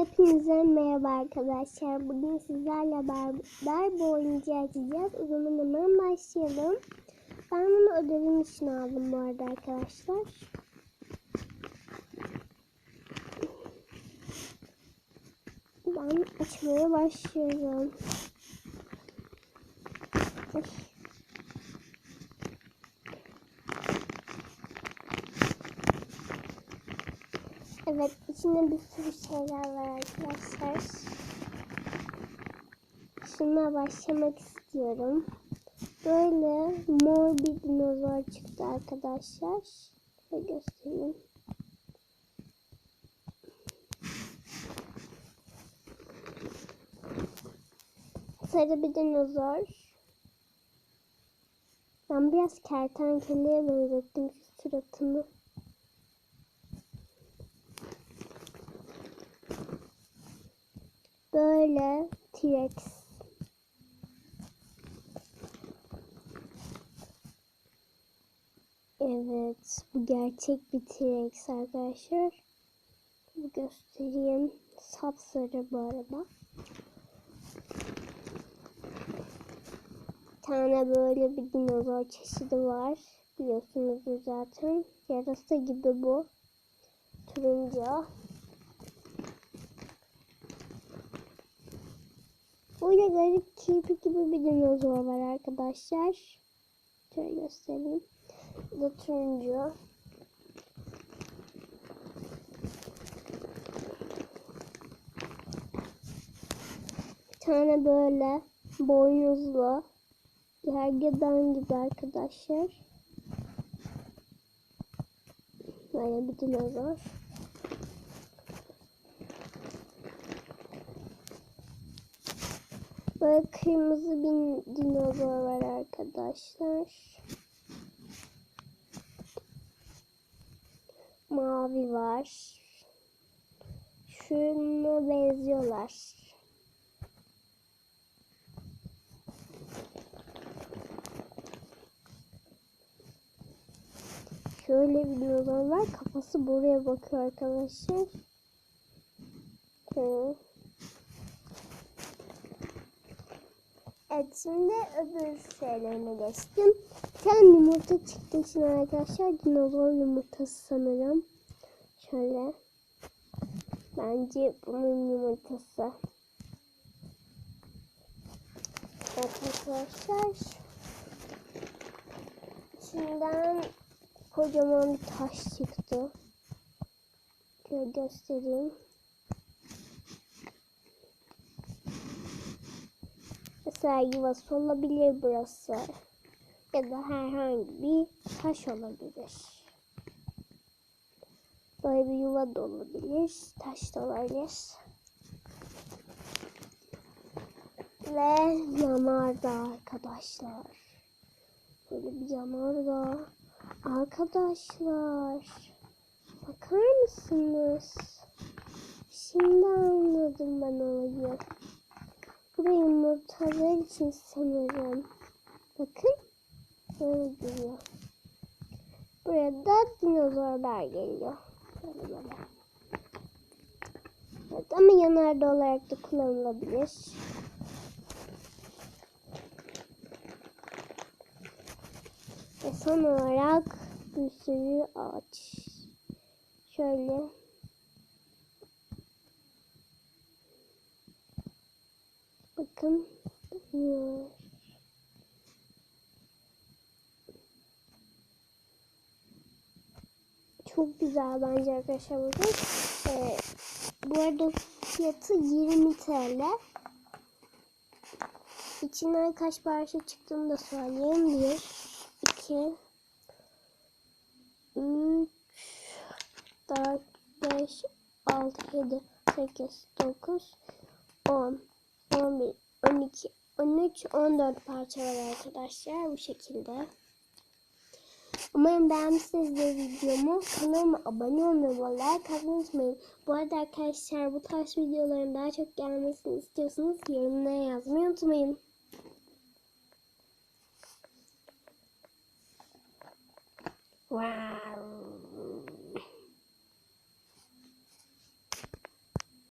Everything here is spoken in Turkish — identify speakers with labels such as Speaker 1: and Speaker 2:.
Speaker 1: Hepinize merhaba arkadaşlar. Bugün sizlerle beraber bu oyuncağı açacağız. O zaman hemen başlayalım. Ben bunu ödevim için aldım bu arada arkadaşlar. Ben açmaya başlıyorum. Evet, içinde bir sürü şeyler var arkadaşlar. Şuna başlamak istiyorum. Böyle mor bir dinozor çıktı arkadaşlar. Şöyle göstereyim. Sarı bir dinozor. Ben biraz kertenkeleye benzettim şu suratını. Böyle T-Rex. Evet, bu gerçek bir T-Rex arkadaşlar. Bu göstereyim. Sapsarı bu arada. Bir tane böyle bir dinozor çeşidi var. Biliyorsunuz zaten. Yarasa gibi bu. Turuncu. Burada garip kirpi gibi bir dinozor var arkadaşlar. Şöyle göstereyim. Bu turuncu. Bir tane böyle boynuzlu gergedan gibi arkadaşlar. Böyle bir dinozor. Böyle kırmızı bir dinozor var arkadaşlar. Mavi var. Şuna benziyorlar. Şöyle bir dinozor var. Kafası buraya bakıyor arkadaşlar. Şöyle. Evet şimdi öbür şeylerine geçtim. Bir yumurta çıktı için arkadaşlar. Dinozor yumurtası sanırım. Şöyle. Bence bunun yumurtası. Evet arkadaşlar. İçinden kocaman bir taş çıktı. Şöyle göstereyim. Mesela yuvası olabilir burası. Ya da herhangi bir taş olabilir. Böyle bir yuva da olabilir. Taş da olabilir. Ve yanardağ arkadaşlar. Böyle bir yanardağ. Arkadaşlar. Bakar mısınız? Şimdi anladım ben olayı. Buraya yumurtalar için sanırım. Bakın. Böyle duruyor. Buraya da dinozorlar geliyor. Böyle böyle. Evet ama yanardağ olarak da kullanılabilir. Ve son olarak bir sürü ağaç. Şöyle Bakın. Çok güzel bence arkadaşlar burada. Ee, bu arada fiyatı 20 TL. İçinden kaç parça çıktığını da söyleyeyim. 1, 2, 3, 4, 5, 6, 7, 8, 9, 10, 11, 12, 13, 14 parça var arkadaşlar bu şekilde. Umarım beğenmişsinizdir videomu. Kanalıma abone olmayı ve like unutmayın. Bu arada arkadaşlar bu tarz videoların daha çok gelmesini istiyorsanız yorumlara yazmayı unutmayın. Wow.